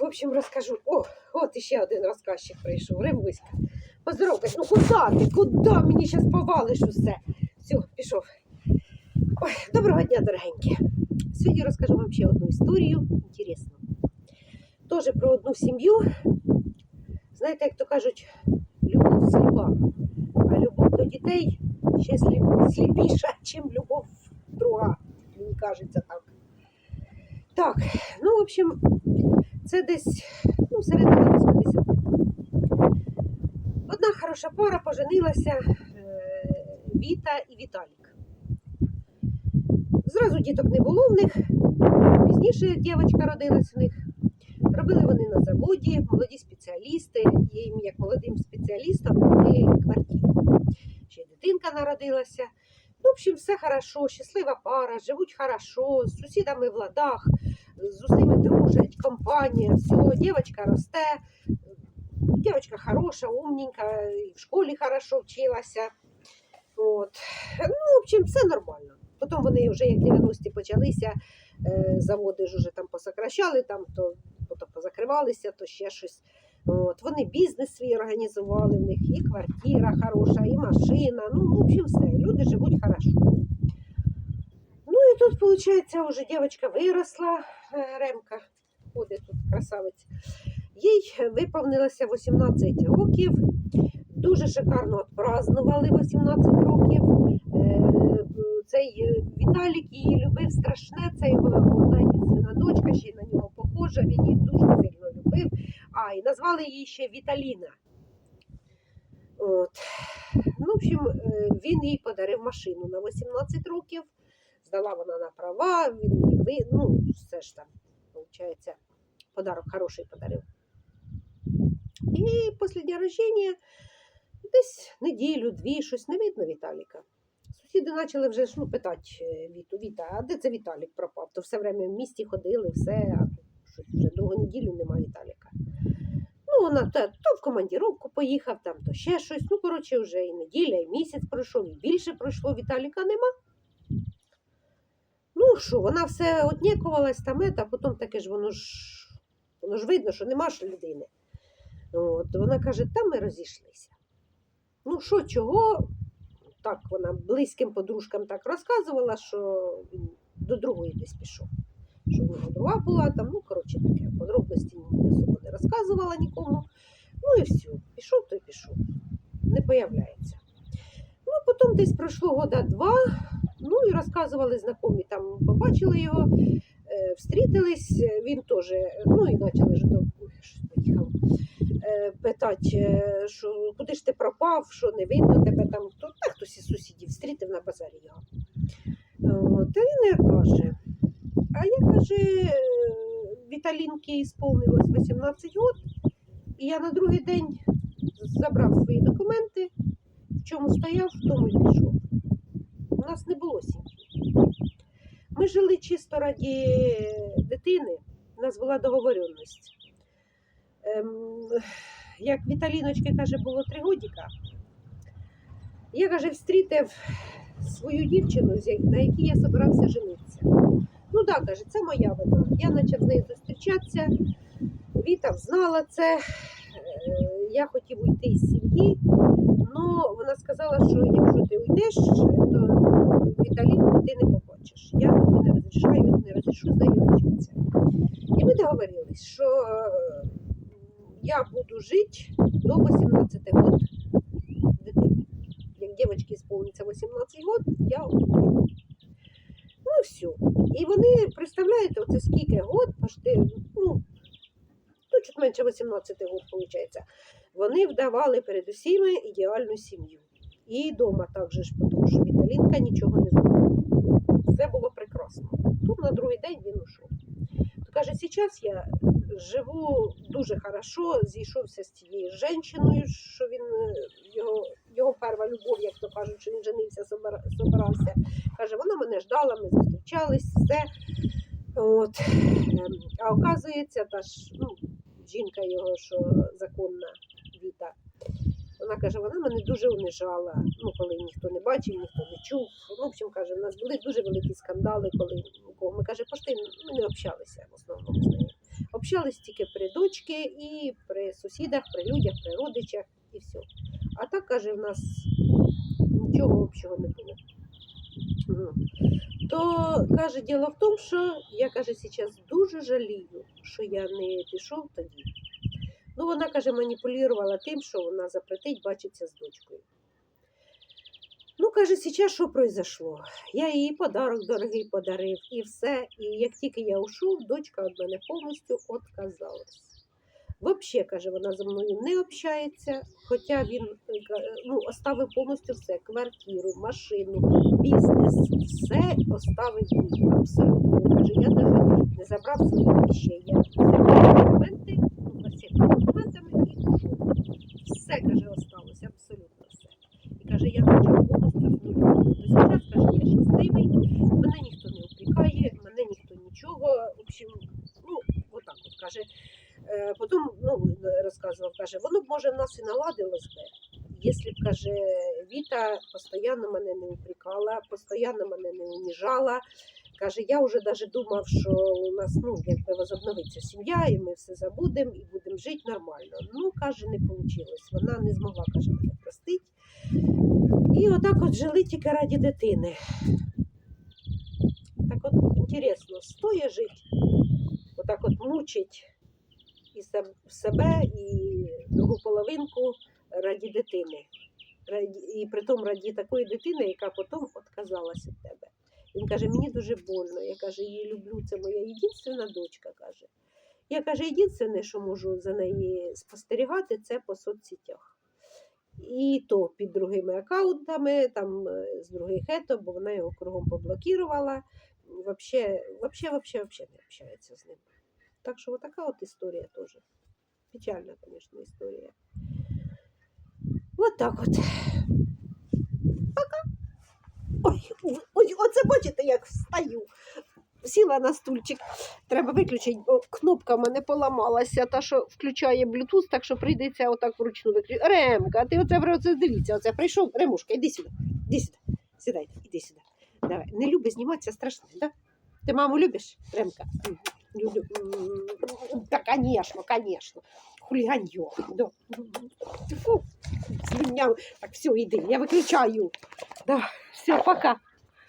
в общем, розкажу. О, от іще один розказчик прийшов. Римбуська. Поздоровкайся. Ну куди ти? Куди? Мені зараз повалиш усе. Все, пішов. Ой, доброго дня, дорогенькі. Сьогодні розкажу вам ще одну історію. Інтересну. Теж про одну сім'ю. Знаєте, як то кажуть, любов сліпа. А любов до дітей ще сліп, сліпіша, ніж любов друга. Мені кажеться так. Так, ну, в общем, це десь ну, середина 80 Одна хороша пара поженилася е, Віта і Віталік. Зразу діток не було в них. Пізніше дівчинка родилась у них. Робили вони на заводі, молоді спеціалісти, їм, як молодим спеціалістам, дали квартиру. Ще дитинка народилася. Ну, в общем, все хорошо, щаслива пара, живуть хорошо, з сусідами в ладах, з усіми дружать, компанія, все, дівчинка росте, дівчинка хороша, умненька, в школі хорошо вчилася. От. Ну, в общем, все нормально. Потім вони вже як 90-ті почалися, е, заводи ж уже там посокращали, там то, то позакривалися, то ще щось. От. Вони бізнес свій організували, в них і квартира хороша, і машина. Ну, в общем, все. Люди живуть хорошо. Ну і тут, виходить, вже дівчинка виросла, е, Ремка, ходить тут красавець. Їй виповнилося 18 років. Дуже шикарно отпразнували 18 років. Е, Цей е, Віталік її любив страшне, це його одна дочка, ще й на нього похожа, він її дуже сильно любив. А, і назвали її ще Віталіна. От. Ну, в общем, е, він їй подарив машину на 18 років. Здала вона на права, він її ну, все ж там, виходить, подарок хороший подарив. І після дня рождения десь неділю-дві, щось не видно Віталіка. Сусіди почали вже ну, питати е, Віту, Віта, а де це Віталік пропав? То все время в місті ходили, все, а тут щось вже другу неділю немає Віталіка. Ну, вона то, то в командіровку поїхав, там, то ще щось. Ну, коротше, вже і неділя, і місяць пройшов, і більше пройшло, Віталіка нема. Ну, що, вона все отнікувалась там, а потім таке ж воно ж, воно ж видно, що нема ж людини. От, вона каже, та ми розійшлися. Ну, що, чого? Так вона близьким подружкам так розказувала, що він до другої десь пішов. Що в нього друга була там, ну, коротше, таке, подробності особо не розказувала нікому. Ну і все, пішов, то й пішов. Не появляється. Ну, потім десь пройшло года два, ну і розказували знайомі, там побачили його, е, встрітились, він теж, ну і почали ж до е, питати, е, що куди ж ти пропав, що не видно тебе там. То, та хтось із сусідів встрітив на базарі його. Та він каже. А я каже, е, Віталінки сповнилось 18 років, і я на другий день забрав свої документи, в чому стояв, в тому й пішов. У нас не було сім'ї. Ми жили чисто раді дитини, у нас була договоренність. Ем, як Віталіночки каже, було три годіка. Я каже, встрітив свою дівчину, на якій я збирався женитися. Ну так, каже, це моя вина. Я почав з нею зустрічатися. Віта знала це. Е, Я хотів уйти із сім'ї, але вона сказала, що якщо ти уйдеш, то Віталіну ти не побачиш. Я тобі не розрішаю, не розрішу з нею вчитися. І ми договорились, що я буду жити до 18 років дитині. Як дівчинці сповниться 18 років, я уйду. Все. І вони, представляєте, оце скільки год, пошти, ну, ну, чуть менше 18 років, виходить. Вони вдавали перед усіми ідеальну сім'ю. І вдома також, тому що Віталінка нічого не знала. Все було прекрасно. Тут на другий день він ушов. То каже, зараз я живу дуже хорошо, зійшовся з цією жінкою, що він е, його, його перша любов, як то кажуть, що він женився, собирався. Каже, вона мене ждала, ми зустрічались, все. От. Ем, А оказується, та ж ну, жінка його, що законна Віта, вона каже, вона мене дуже унижала, ну, коли ніхто не бачив, ніхто не чув. Ну, в общем, каже, у нас були дуже великі скандали, коли нікого. Ми каже, пошти, ми не общалися в основному з нею. Общались тільки при дочці і при сусідах, при людях, при родичах і все. А так, каже, в нас нічого общого не було. Ну, То каже, діло в тому, що я каже, зараз дуже жалію, що я не пішов тоді. Ну, вона каже, маніпулювала тим, що вона запретить бачитися з дочкою. Ну, каже, зараз що произошло? Я їй подарок дорогий подарив і все. І як тільки я ушов, дочка від мене повністю відказалась. Взагалі, каже, вона зі мною не общається, хоча він е, ну, оставив повністю все: квартиру, машину, бізнес, все оставив їй. Абсолютно. Каже, я навіть не забрав своїх вещей. Я взяв документи, ну, всіх документами і. Все, каже, осталось, абсолютно все. І каже, я почав повністю з нуля. То зараз, каже, я щасливий, мене ніхто не опікає, мене ніхто нічого. В общем, ну, отак от каже. Е, Потім ну, розказував, каже, воно б може в нас і наладилось би, якщо б каже, Віта постійно мене не упрекала, постійно мене не уніжала. Каже, я вже навіть думав, що у нас ну, якби возобновиться сім'я, і ми все забудемо і будемо жити нормально. Ну, каже, не вийшло. Вона не змогла, каже, мене простити. І отак от жили тільки раді дитини. Так от інтересно, стоє жити, отак от мучить і себе, і другу половинку раді дитини. І притом раді такої дитини, яка потім відказалася від тебе. Він каже, мені дуже больно. Я каже, її люблю, це моя єдинственна дочка. каже. Я каже, єдине, що можу за неї спостерігати, це по соцсетях. І то під другими аккаунтами, там е, з других ето, бо вона його кругом поблокувала. Вообще, вообще, вообще не общається з ним. Так що вот така от історія теж. Печальна, звісно, історія. Вот так от. Пока. Ой, ой, оце бачите, як встаю. Сіла на стульчик. Треба виключити, бо кнопка в мене поламалася, та що включає Bluetooth, так що прийдеться отак вручну виключити. Ремка, ти оце, оце дивіться, оце прийшов. Ремушка, іди сюди, іди сюди. Сідай, іди сюди. Давай. Не любить зніматися страшно, так? Да? Ти маму любиш, Ремка? Та, конечно, конечно. Хулиганье. Да. Фу, слюняв. Так, все, іди, я виключаю. Да, все, пока.